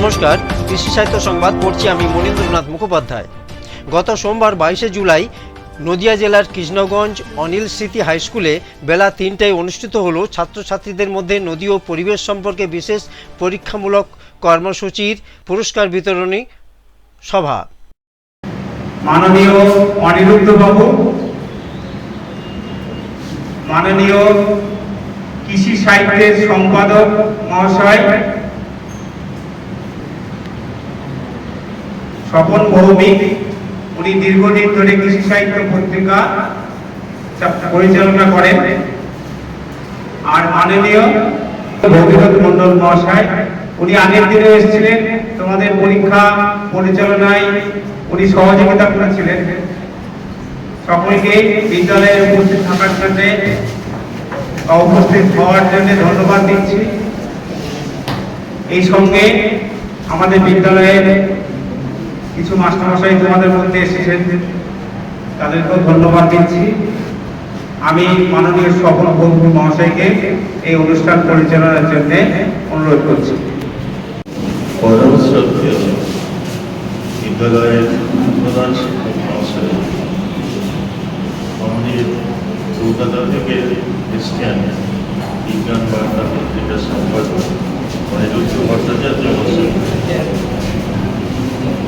নমস্কার, কৃষি সাহিত্য সংবাদ পড়ছি আমি মনীন্দ্রনাথ মুখোপাধ্যায়। গত সোমবার বাইশে জুলাই নদিয়া জেলার কৃষ্ণগঞ্জ অনিল স্মৃতি হাই স্কুলে বেলা তিনটায় অনুষ্ঠিত হলো ছাত্রছাত্রীদের মধ্যে নদী ও পরিবেশ সম্পর্কে বিশেষ পরীক্ষামূলক কর্মসূচির পুরস্কার বিতরণী সভা। মাননীয় অনিরুদ্ধ বাবু মাননীয় কৃষি সাহিত্যের সম্পাদক মহাশয় স্বপন ভৌমিক উনি দীর্ঘদিন ধরে কৃষি সাহিত্য পত্রিকা পরিচালনা করেন। আর মাননীয় ভগীরথ মন্ডল মহাশয়, উনি আগের দিনে এসেছিলেন, তোমাদের পরীক্ষা পরিচালনায় উনি সহযোগিতা করেছিলেন। সকলকে বিদ্যালয়ে উপস্থিত থাকার জন্য উপস্থিত হওয়ার জন্য ধন্যবাদ দিচ্ছি। এই সঙ্গে আমাদের বিদ্যালয়ের কিছু মাস্টারমশাই তোমাদের মধ্যে এসেছেন, তাদেরকেও ধন্যবাদ দিচ্ছি। আমি মাননীয় সকল বন্ধু মহাশয়কে এই অনুষ্ঠান পরিচালনার জন্য অনুরোধ করছি। বিদ্যালয়ের প্রধান মহাশয় কলকাতা থেকে খ্রিস্টান বিজ্ঞান বার্তা পত্রিকার সম্পাদক, অনিরুদ্ধ ভট্টাচার্য মহাশয়।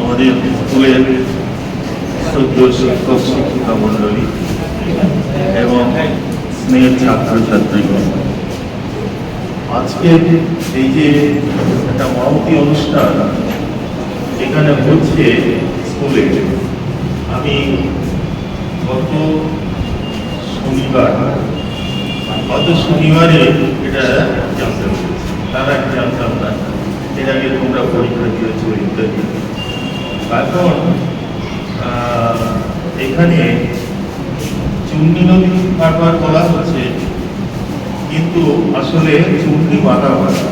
আমাদের স্কুলের শ্রদ্ধ শিক্ষক, শিক্ষিকা মণ্ডলী এবং স্নেহের ছাত্রছাত্রীগণ। আজকে এই যে একটা মহতি অনুষ্ঠান এখানে হচ্ছে স্কুলে, আমি গত শনিবার, গত শনিবারে এটা জানতে পেরেছি তার জানতাম না। এর আগে তোমরা পরীক্ষা দিয়েছ, ইত্যাদি। এখন এখানে চুন্নি নদী বারবার বলা হচ্ছে, কিন্তু আসলে চুন্নি মাথা ভাঙা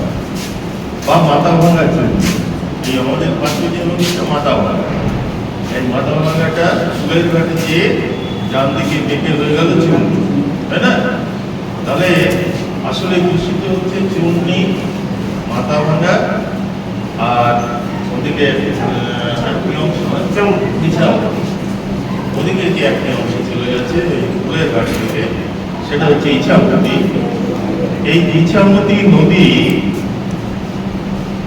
বা মাথা ভাঙা চুন্নি এই আমাদের পাশে যে নদীটা মাথা ভাঙা এই মাথা ভাঙাটা সুলের ঘাটে যেয়ে ডান দিকে বেঁকে হয়ে গেল চুন্নি তাই না? তাহলে আসলে দূষিত হচ্ছে চুন্নি মাথা ভাঙা আর ওদিকে ওদিকে যে একটা অংশ চলে যাচ্ছে ফুলের ঘাট থেকে সেটা হচ্ছে ইছামতি। এই ইছামতি নদী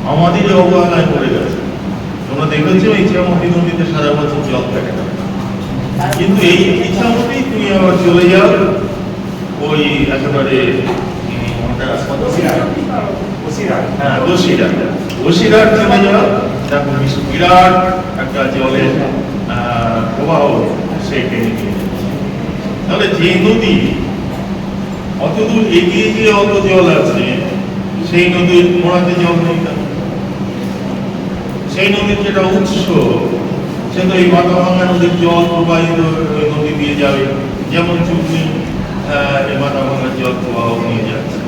আমাদের অবহেলায় পড়ে গেছে। তোমরা দেখেছ ইছামতি নদীতে সারা বছর জল থাকে না। কিন্তু এই ইছামতি তুমি আবার চলে যাও ওই একেবারে হ্যাঁ বসিরা বসিরার চলে যাও বিশ- বিরাট। একটা জলের প্রবাহ সেই টেনে নিয়ে। তাহলে যে নদী অত দূর এগিয়ে গিয়ে অত জল আছে, সেই নদীর মোড়াতে জল নেই? সেই নদীর যেটা উৎস, সে তো এই মাথাভাঙ্গা নদীর জল প্রবাহিত ওই নদী দিয়ে যাবে যেমন চুমনি এই মাথাভাঙ্গার জল প্রবাহ নিয়ে যাচ্ছে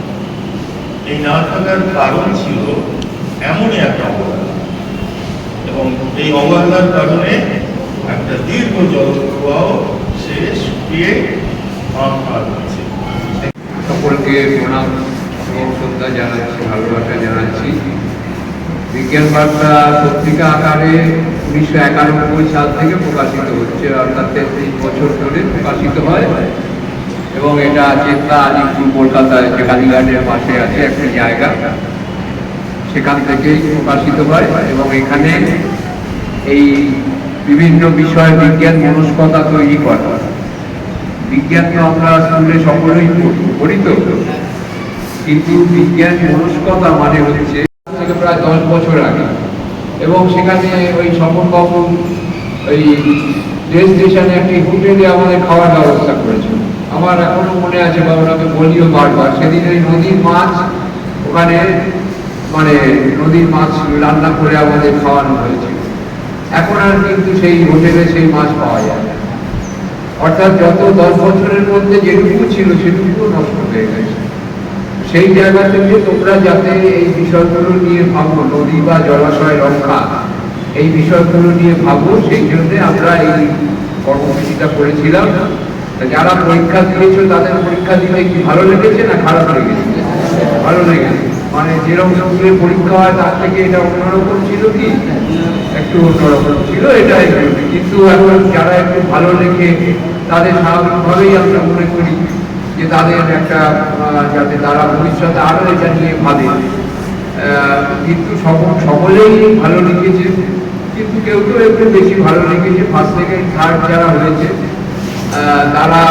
এই না থাকার কারণ ছিল এমনই একটা অবহেলা এবং এই অবহেলার কারণে একটা দীর্ঘ জল প্রবাহ সে শুকিয়ে হয়েছে সকলকে প্রণাম শ্রদ্ধা জানাচ্ছি, ভালোবাসা জানাচ্ছি। বিজ্ঞান বার্তা পত্রিকা আকারে উনিশশো একানব্বই সাল থেকে প্রকাশিত হচ্ছে, অর্থাৎ তেত্রিশ বছর ধরে প্রকাশিত হয়। এবং এটা চেতনা আলিপুর কলকাতায়, যে কালীঘাটের পাশে আছে একটা জায়গা। সেখান থেকেই প্রকাশিত হয় এবং এখানে এই বিভিন্ন বিষয় বিজ্ঞান মনস্কতা তৈরি করা বিজ্ঞান তো আমরা স্কুলে সকলেই পড়ি তো। কিন্তু বিজ্ঞান মনস্কতা মানে হচ্ছে থেকে প্রায় দশ বছর আগে। এবং সেখানে ওই স্বপন বাবু ওই রেল স্টেশনে একটি হোটেলে আমাদের খাওয়ার ব্যবস্থা করেছিল আমার এখনও মনে আছে বা ওনাকে বলিও বারবার। সেদিন ওই নদীর মাছ ওখানে মানে নদীর মাছ রান্না করে আমাদের খাওয়ানো হয়েছিল এখন আর কিন্তু সেই হোটেলে সেই মাছ পাওয়া যায় না। অর্থাৎ যত দশ বছরের মধ্যে যেটুকু ছিল সেটুকু নষ্ট হয়ে গেছে। সেই জায়গা থেকে তোমরা যাতে এই বিষয়গুলো নিয়ে ভাবো, নদী বা জলাশয় রক্ষা, এই বিষয়গুলো নিয়ে ভাবো, সেই জন্য আমরা এই কর্মসূচিটা করেছিলাম। যারা পরীক্ষা দিয়েছ, তাদের পরীক্ষা দিতে কি ভালো লেগেছে না খারাপ লেগেছে? ভালো লেগেছে। মানে যেরকম স্কুলের পরীক্ষা হয়, তার থেকে এটা অন্যরকম ছিল কি? একটু অন্যরকম ছিল, এটাই কিন্তু এখন যারা একটু ভালো লেখে, তাদের স্বাভাবিকভাবেই আমরা মনে করি যে তাদের একটা যাতে তারা ভবিষ্যতে আরও এটা নিয়ে ভাবে। কিন্তু সকলেই ভালো লিখেছে, কিন্তু কেউ কেউ একটু বেশি ভালো লিখেছে ফার্স্ট সেকেন্ড থার্ড যারা হয়েছে তারা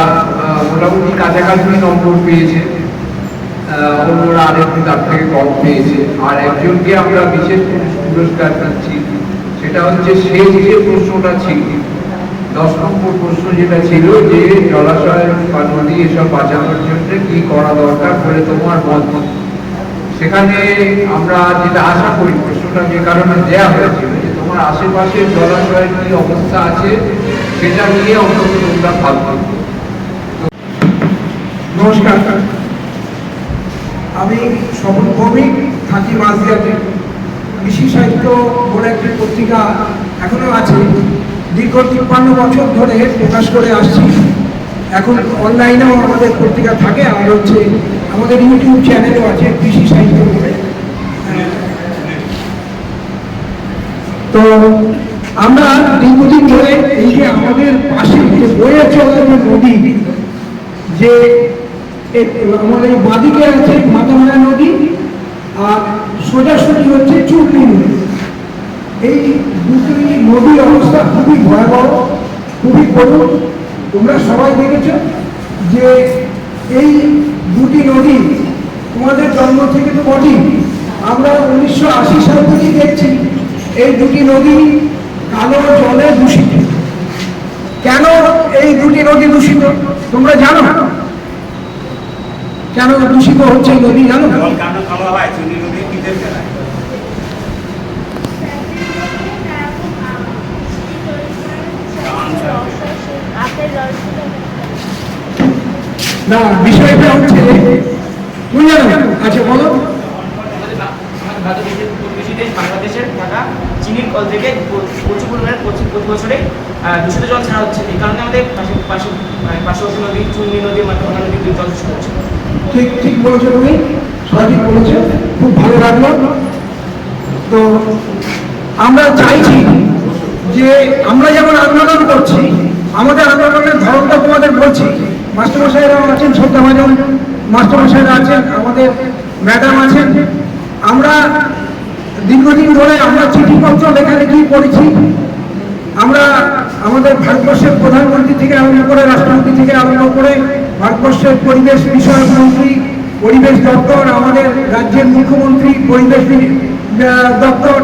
মোটামুটি কাছাকাছি নম্বর পেয়েছে। অন্যরা আরেকটু তার থেকে কম পেয়েছে আর একজনকে আমরা বিশেষ পুরস্কার দিচ্ছি সেটা হচ্ছে শেষ যে প্রশ্নটা ছিল, দশ নম্বর প্রশ্ন যেটা ছিল যে জলাশয় বা নদী এসব বাঁচানোর জন্য কি করা দরকার বলে তোমার মত? সেখানে আমরা যেটা আশা করি, প্রশ্নটা যে কারণে দেয়া হয়েছিল যে তোমার আশেপাশে জলাশয়ের কি অবস্থা আছে, সেটা নিয়ে অন্তত তোমরা ভাববে। নমস্কার। আমি স্বপন ভৌমিক থাকি মাঝদিয়াতে কৃষি সাহিত্য বলে একটি পত্রিকা এখনও আছে। দীর্ঘ তিপ্পান্ন বছর ধরে প্রকাশ করে আসছি। এখন অনলাইনেও আমাদের পত্রিকা থাকে। আর হচ্ছে আমাদের ইউটিউব চ্যানেলও আছে কৃষি সাহিত্য বলে। তো আমরা দীর্ঘদিন ধরে এই যে আমাদের পাশে যে বয়ে চলা যে নদী, যে আমাদের বাদিকে আছে মাতামারা নদী, আর সোজাসুজি হচ্ছে চুরলি নদী। এই দুটি নদীর অবস্থা খুবই ভয়াবহ, খুবই করুণ তোমরা সবাই দেখেছ যে এই দুটি নদী তোমাদের জন্ম থেকে তো বটেই। আমরা উনিশশো আশি সাল থেকেই দেখছি এই দুটি নদী কালো জলে দূষিত। কেন এই দুটি নদী দূষিত? তোমরা জানো? কেন দূষিত হচ্ছে নদী জানো? না বিষয়টা হচ্ছে তুমি জানো? আচ্ছা বলো। প্রতিবেশী দেশ বাংলাদেশের থাকা চিনির কল থেকে প্রচুর পরিমাণে প্রতি বছরে দূষিত জল ছাড়া হচ্ছে এই কারণে আমাদের পাশে পাশে মানে পার্শ্ববর্তী নদী চুন্নি নদী মাতৃভা নদী জল দূষিত হচ্ছে। ঠিক ঠিক বলেছ তুমি? সঠিক বলেছ? খুব ভালো লাগল। তো আমরা চাইছি যে আমরা যেমন আন্দোলন করছি, আমাদের আন্দোলনের ধরনটা তোমাদের বলছি। মাস্টারমশাইরাও আছেন শ্রদ্ধাভাজন মাস্টারমশাইরা আছেন, আমাদের ম্যাডাম আছেন। আমরা দীর্ঘদিন ধরে আমরা চিঠিপত্র লেখালেখি করেছি আমরা আমাদের ভারতবর্ষের প্রধানমন্ত্রী থেকে আরম্ভ করে রাষ্ট্রপতি থেকে আরম্ভ করে ভারতবর্ষের পরিবেশ বিষয়ক মন্ত্রী, পরিবেশ দপ্তর, আমাদের রাজ্যের মুখ্যমন্ত্রী, পরিবেশ দপ্তর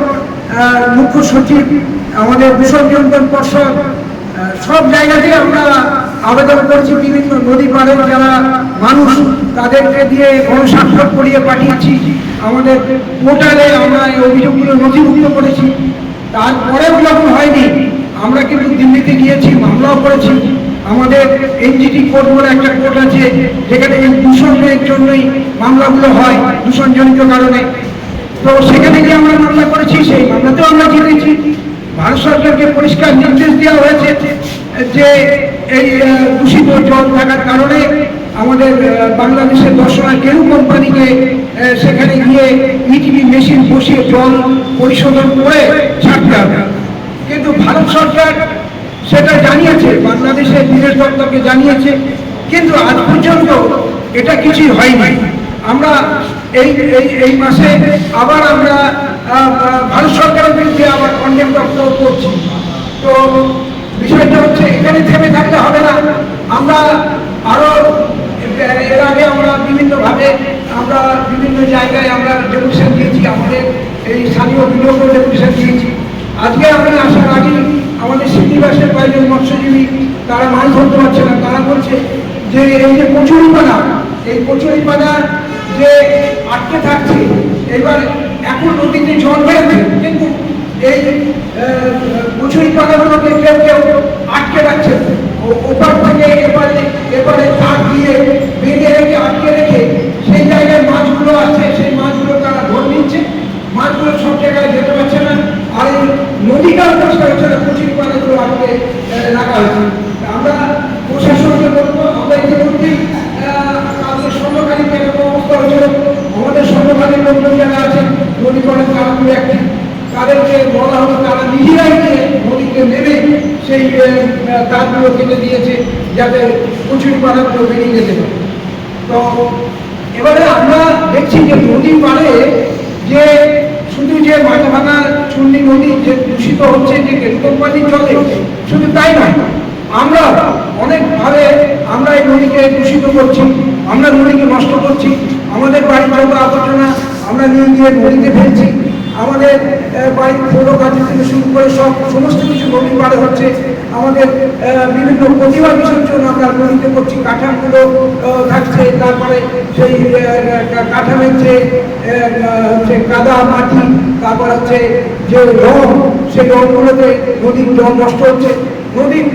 মুখ্য সচিব, আমাদের দূষণ নিয়ন্ত্রণ পর্ষদ সব জায়গাতে আমরা আবেদন করছি, বিভিন্ন নদী পাড়ের যারা মানুষ, তাদেরকে দিয়ে গণস্বাক্ষর করিয়ে পাঠিয়েছি। আমাদের পোর্টালে আমরা এই অভিযোগগুলো নথিভুক্ত করেছি। তারপরেও যখন হয়নি, আমরা কিন্তু দিল্লিতে গিয়েছি, মামলাও করেছি। আমাদের এনজিটি কোর্ট বলে একটা কোর্ট আছে, যেখানে এই দূষণের জন্যই মামলাগুলো হয়, দূষণজনিত কারণে। তো সেখানে গিয়ে আমরা মামলা করেছি, সেই মামলাতেও আমরা জিতেছি। ভারত সরকারকে পরিষ্কার নির্দেশ দেওয়া হয়েছে যে এই দূষিত জল থাকার কারণে আমাদের বাংলাদেশের দর্শনা কেউ কোম্পানিকে সেখানে গিয়ে ইটিভি মেশিন বসিয়ে জল পরিশোধন করে ছাড়তে হবে। কিন্তু ভারত সরকার সেটা জানিয়েছে, বাংলাদেশের বিদেশ দপ্তরকে জানিয়েছে, কিন্তু আজ পর্যন্ত এটা কিছুই হয়নি। আমরা এই এই এই মাসে আবার আমরা ভারত সরকারের বিরুদ্ধে আবার কন্ডেম দপ্তর করছি। তো বিষয়টা হচ্ছে এখানে থেমে থাকলে হবে না। আমরা আরও, এর আগে আমরা বিভিন্নভাবে আমরা বিভিন্ন জায়গায় আমরা ডেপুটেশন দিয়েছি, আমাদের এই স্থানীয় বিলোকও ডেপুটেশন দিয়েছি। আজকে আমি আসার আগে আমাদের সিদ্ধিবাসের কয়েকজন মৎস্যজীবী, তারা মাছ ধরতে পারছে না। তারা বলছে যে, এই যে কচুরিপানা এই কচুরিপানা যে আটকে থাকছে, এবার এখন নদীতে জল বেড়েছে কিন্তু এই কচুরি পানাগুলোকে কেউ কেউ আটকে রাখছে ওপার থেকে এপারে এপারে তার দিয়ে বেঁধে রেখে, আটকে রেখে সেই জায়গায় মাছগুলো আছে। সেই মাছগুলো তারা ধরে নিচ্ছে। মাছগুলো সব জায়গায় যেতে পারছে না। আর নদীটাও পরিষ্কার হচ্ছে না কচুরি পানাগুলো আটকে আহ, রাখা হয়েছে তা আমরা প্রশাসনকে বলব আমরা ইতিমধ্যেই আহ, আমাদের স্বর্ণকালীতে এরকম অবস্থা হয়েছিল আমাদের স্বর্ণকালীর লোকজন তাদেরকে বলা হলো তারা নিজেরাই গিয়ে নদীতে নেমে সেই আহ, তারগুলো কেটে দিয়েছে যাতে কচুরি পানাগুলো বেরিয়ে যেতে পারে তো এবারে আমরা দেখছি যে নদী পাড়ে যে শুধু যে মাথা ভাঙা চুন্নি নদী যে দূষিত হচ্ছে, যে কোম্পানি চলে, শুধু তাই নয়, আমরা অনেকভাবে আমরা এই নদীকে দূষিত করছি, আমরা নদীকে নষ্ট করছি, আমাদের বাড়ির নোংরা আবর্জনা আমরা নিয়ে গিয়ে নদীতে ফেলছি, আমাদের বাড়ির পৌর কাজ থেকে শুরু করে সব সমস্ত কিছু নদী পাড়ে হচ্ছে, আমাদের বিভিন্ন প্রতিভা বিসর্জন আমরা নদীতে করছি, কাঠামগুলো থাকছে, তারপরে সেই কাঠামের যে কাদা, মাটি তারপর হচ্ছে যে রং সেই রংগুলোতে নদীর জল নষ্ট হচ্ছে। নদীর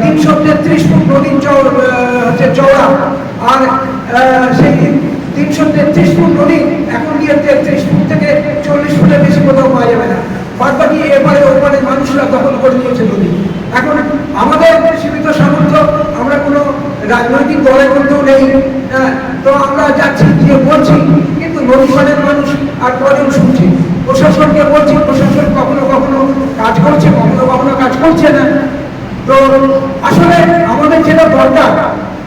তিনশো তেত্রিশ ফুট নদীর হচ্ছে চওড়া আর সেই তিনশো তেত্রিশ ফুট নদী এখন গিয়ে তেত্রিশ ফুট থেকে চল্লিশ ফুটের বেশি কোথাও পাওয়া যাবে না। বাদ বাকি এপারে ওপারে মানুষরা দখল করে নিয়েছে নদী। এখন আমাদের সীমিত সামর্থ্য আমরা কোনো রাজনৈতিক দলের মধ্যেও নেই। হ্যাঁ, তো আমরা যাচ্ছি গিয়ে বলছি কিন্তু নদী মানুষ আর কজন শুনছে? প্রশাসনকে বলছি, প্রশাসন কখনো কখনো কাজ করছে, কখনো কখনো কাজ করছে না। তো আসলে আমাদের যেটা দরকার,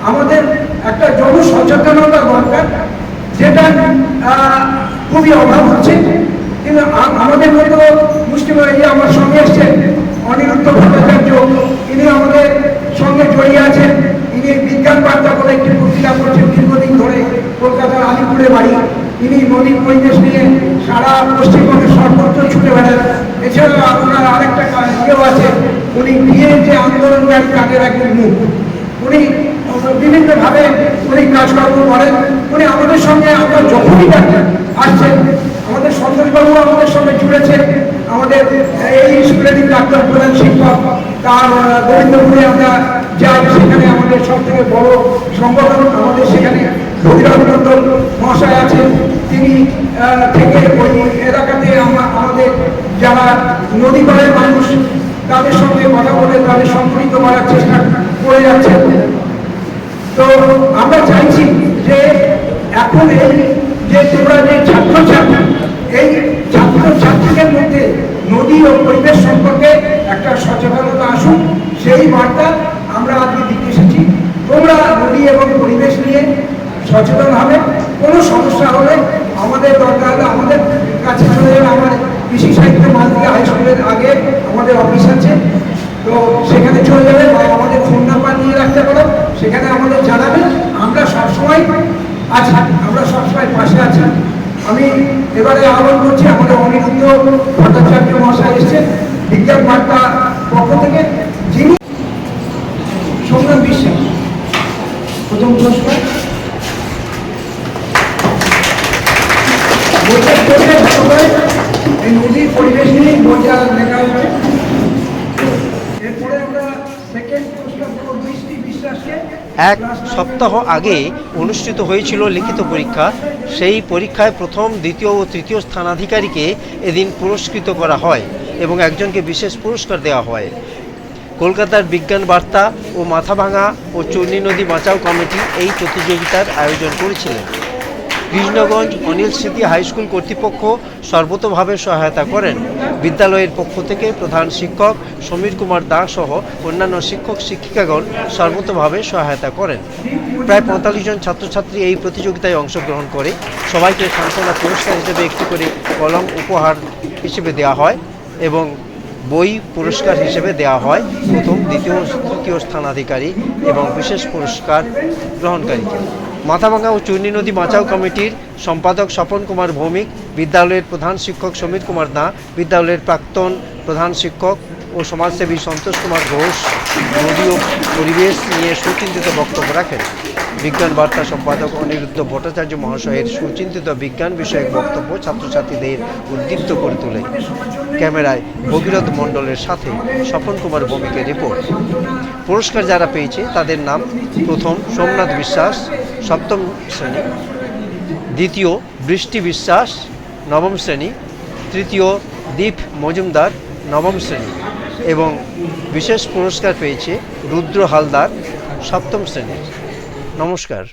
আমাদের একটা জন সচেতনতা দরকার, যেটা খুবই অভাব হচ্ছে। কিন্তু আমাদের মতো মুসলিম এই আমার সঙ্গে এসছেন অনিরুদ্ধ ভট্টাচার্য ইনি আমাদের সঙ্গে জড়িয়ে আছেন। ইনি বিজ্ঞান বার্তা বলে একটি পত্রিকা করছেন, দীর্ঘদিন ধরে কলকাতার আলিপুরে বাড়ি। ইনি নদীর পরিবেশ নিয়ে সারা পশ্চিমবঙ্গের সর্বত্র ছুটে বেড়ান। এছাড়াও আপনার আরেকটা কা- ইয়েও আছে, উনি বিয়ে যে আন্দোলনকারী তাদের একজন মুখ। উনি বিভিন্নভাবে উনি কাজকর্ম করেন। উনি আমাদের সঙ্গে আমরা যখনই আসছেন, আমাদের সন্তোষবাবু আমাদের সঙ্গে জুড়েছেন। আমাদের এই স্কুলেরই ডাক্তার প্রধান শিক্ষক, তার গোবিন্দপুরে আমরা সেখানে আমাদের সব বড় সংগঠন আমাদের সেখানে ভগীরথ মহাশয় আছেন। তিনি থেকে ওই এলাকাতে আমা- আমাদের যারা নদী পাড়ের মানুষ, তাদের সঙ্গে কথা বলে, তাদের সম্পৃক্ত করার চেষ্টা করে যাচ্ছেন। তো আমরা চাইছি যে এখন যে তোমরা যে ছাত্রছাত্রী, এই ছাত্রছাত্রীদের মধ্যে নদী ও পরিবেশ সম্পর্কে একটা সচেতনতা আসুক, সেই বার্তা আমরা আজকে দিতে এসেছি তোমরা নদী এবং পরিবেশ নিয়ে সচেতন হবে, কোনো সমস্যা হলে আমাদের দরকার হলে আমাদের কাছে চলে যাবে আমার কৃষি সাহিত্য মালদিয়া হাই স্কুলের আগে আমাদের অফিস আছে, তো সেখানে চলে যাবে বা আমাদের ফোন নাম্বার নিয়ে রাখতে পারো, সেখানে আমাদের জানাবে। আমরা সবসময় আছি, আমরা সবসময় পাশে আছি। আমি এবারে আহ্বান করছি, আমাদের অনিরুদ্ধ ভট্টাচার্য মহাশয় এসছেন, বিজ্ঞান বার্তা পক্ষ থেকে যিনি সংগ্রাম বিশ্বাস প্রথম পুরস্কার বইটা পড়লে ভালো করে এই নদীর পরিবেশ নিয়েই বইটা লেখা হচ্ছে এরপরে আমরা সেকেন্ড পুরস্কার দেবো বৃষ্টি বিশ্বাসকে এক সপ্তাহ আগে অনুষ্ঠিত হয়েছিল লিখিত পরীক্ষা। সেই পরীক্ষায় প্রথম, দ্বিতীয় ও তৃতীয় স্থানাধিকারীকে এদিন পুরস্কৃত করা হয় এবং একজনকে বিশেষ পুরস্কার দেওয়া হয়। কলকাতার বিজ্ঞান বার্তা ও মাথাভাঙা ও চূর্ণী নদী বাঁচাও কমিটি এই প্রতিযোগিতার আয়োজন করেছিলেন। কৃষ্ণগঞ্জ অনিল স্মৃতি হাই স্কুল কর্তৃপক্ষ সর্বতভাবে সহায়তা করেন। বিদ্যালয়ের পক্ষ থেকে প্রধান শিক্ষক সমীর কুমার দাস সহ অন্যান্য শিক্ষক, শিক্ষিকাগণ সর্বতভাবে সহায়তা করেন। প্রায় পঁয়তাল্লিশ জন ছাত্রছাত্রী এই প্রতিযোগিতায় অংশগ্রহণ করে। সবাইকে সান্ত্বনা পুরস্কার হিসেবে একটি করে কলম উপহার হিসেবে দেওয়া হয় এবং বই পুরস্কার হিসেবে দেওয়া হয়। প্রথম, দ্বিতীয়, তৃতীয় স্থানাধিকারী এবং বিশেষ পুরস্কার গ্রহণকারীকে। মাথাভাঙা ও চূর্ণী নদী বাঁচাও কমিটির সম্পাদক স্বপন কুমার ভৌমিক, বিদ্যালয়ের প্রধান শিক্ষক সমীর কুমার দা, বিদ্যালয়ের প্রাক্তন প্রধান শিক্ষক ও সমাজসেবী সন্তোষ কুমার ঘোষ, নদী ও পরিবেশ নিয়ে সুচিন্তিত বক্তব্য রাখেন। বিজ্ঞান বার্তা সম্পাদক অনিরুদ্ধ ভট্টাচার্য মহাশয়ের সুচিন্তিত বিজ্ঞান বিষয়ক বক্তব্য ছাত্রছাত্রীদের উদ্দীপ্ত করে তোলে। ক্যামেরায় ভগীরথ মণ্ডলের সাথে স্বপন কুমার ভৌমিকের রিপোর্ট। পুরস্কার যারা পেয়েছে তাদের নাম প্রথম সোমনাথ বিশ্বাস সপ্তম শ্রেণি। দ্বিতীয় বৃষ্টি বিশ্বাস, নবম শ্রেণি। তৃতীয় দীপ মজুমদার, নবম শ্রেণি। এবং বিশেষ পুরস্কার পেয়েছে রুদ্র হালদার, সপ্তম শ্রেণির। নমস্কার।